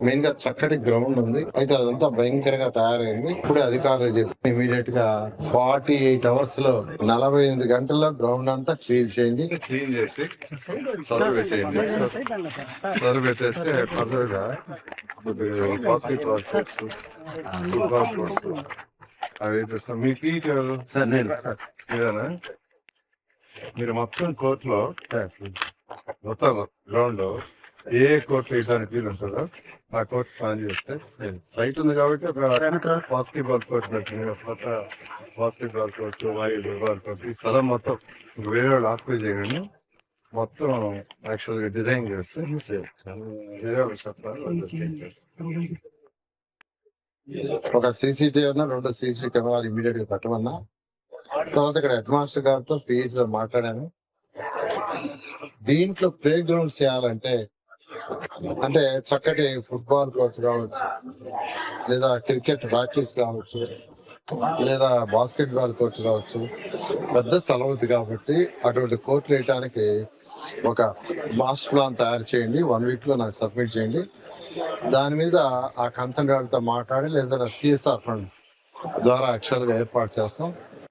మెయిన్గా చక్కటి గ్రౌండ్ ఉంది. అయితే అదంతా భయంకరంగా తయారైంది. ఇప్పుడే అధికారులు చెప్పి ఇమీడియట్గా ఫార్టీ ఎయిట్ అవర్స్లో నలభై ఎనిమిది గంటల్లో గ్రౌండ్ అంతా క్లీన్ చేయండి. క్లీన్ చేసి సర్వ్ పెట్టేయండి. సర్వ్ పెట్టేస్తే ఫర్దర్గా మీరు మొత్తం కోర్ట్లో మొత్తం గ్రౌండ్లో ఏ కోర్టు వేయడానికి వీలు ఉంటుందో ఆ కోర్ట్ ప్లాన్ చేస్తే సైట్ ఉంది కాబట్టి ఒక బాల్ కోర్ట్ పెట్టింది కొత్త basketball court volleyball court ఈ స్థలం మొత్తం వేరే వాళ్ళు ఆక్యుపై చేయగానే మొత్తం యాక్చువల్గా డిజైన్ చేస్తే వేరే వాళ్ళు చెప్పాలి ఒక సీసీటీవీ అన్న రెండు సీసీటీవీ కెమెరాలు ఇమీడియట్గా పెట్టమన్నా తర్వాత ఇక్కడ హెడ్ మాస్టర్ గారితో పిహెచ్ మాట్లాడాను. దీంట్లో ప్లే గ్రౌండ్ చేయాలంటే అంటే చక్కటి ఫుట్బాల్ కోర్ట్ కావచ్చు లేదా క్రికెట్ ప్రాక్టీస్ కావచ్చు లేదా బాస్కెట్ బాల్ కోర్ట్ కావచ్చు పెద్ద స్థలం ఉంది కాబట్టి అటువంటి కోర్టు వేయడానికి ఒక మాస్టర్ ప్లాన్ తయారు చేయండి. వన్ వీక్లో నాకు సబ్మిట్ చేయండి. దాని మీద ఆ కన్సర్న్ వాళ్ళతో మాట్లాడి లేదా సిఎస్ఆర్ ఫండ్ ద్వారా యాక్చువల్గా ఏర్పాటు చేస్తాం.